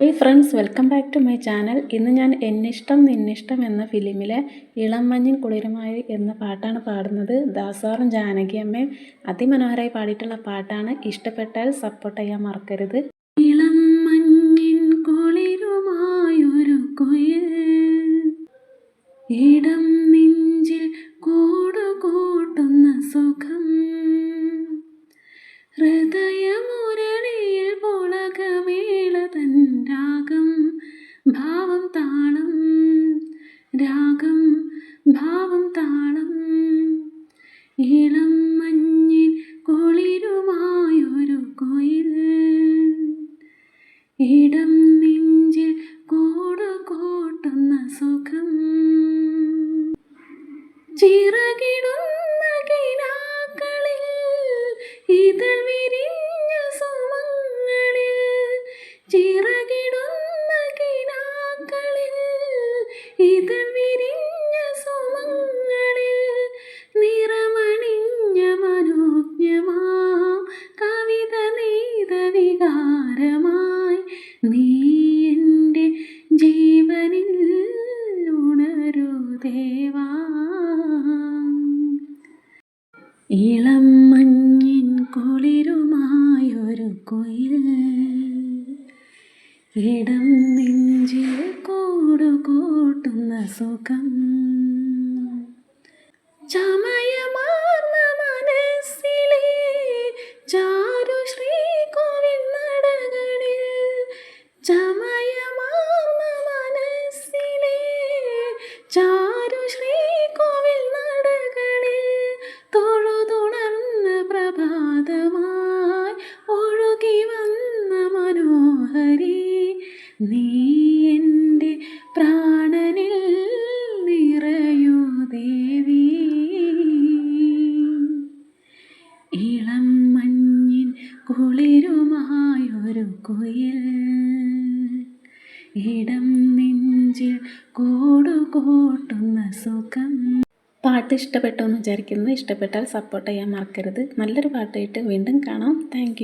Hey friends welcome back to my channel ഇന്ന് ഞാൻ എന്നിഷ്ടം നിന്നിഷ്ടം എന്ന ഫിലിമിലെ ഇളം മഞ്ഞിൻ കുളിരുമായി എന്ന പാട്ടാണ് പാടുന്നത്. ദാസാറും ജാനകിയമ്മയും അതിമനോഹരമായി പാടിയിട്ടുള്ള പാട്ടാണ്. ഇഷ്ടപ്പെട്ടാൽ സപ്പോർട്ട് ചെയ്യാൻ മറക്കരുത്. ഇളം മഞ്ഞിൻ കുയിൽ താളം രാഗം ഭാവം താളം. ഇളം മഞ്ഞിൻ കുളിരുമായൊരു കൊയിൽ ഇടം നെഞ്ചിൽ കൂടുകൂട്ടുന്ന സുഖം. ചിറകിടുന്ന കിനാക്കളിൽ ഇതൾ വിരിഞ്ഞ സുമങ്ങളിൽ ചിറകിടുന്ന ഇളം മഞ്ഞിൻ കുളിരുമായൊരു കുയിൽ. ഇടം നെഞ്ചിൽ കൂടുകൂട്ടുന്ന സുഖം. ചമയമാർന്ന നീ എന്റെ പ്രാണനിൽ നിറയൂ ദേവി. ഇളം മഞ്ഞിൻ കുളിരുമായൊരു കുയിൽ ഇടം നെഞ്ചിൽ കൂടുകൂട്ടുന്ന സുഖം. പാട്ട് ഇഷ്ടപ്പെട്ടു എന്ന് വിചാരിക്കുന്നു. ഇഷ്ടപ്പെട്ടാൽ സപ്പോർട്ട് ചെയ്യാൻ മറക്കരുത്. നല്ലൊരു പാട്ടായിട്ട് വീണ്ടും കാണാം. താങ്ക്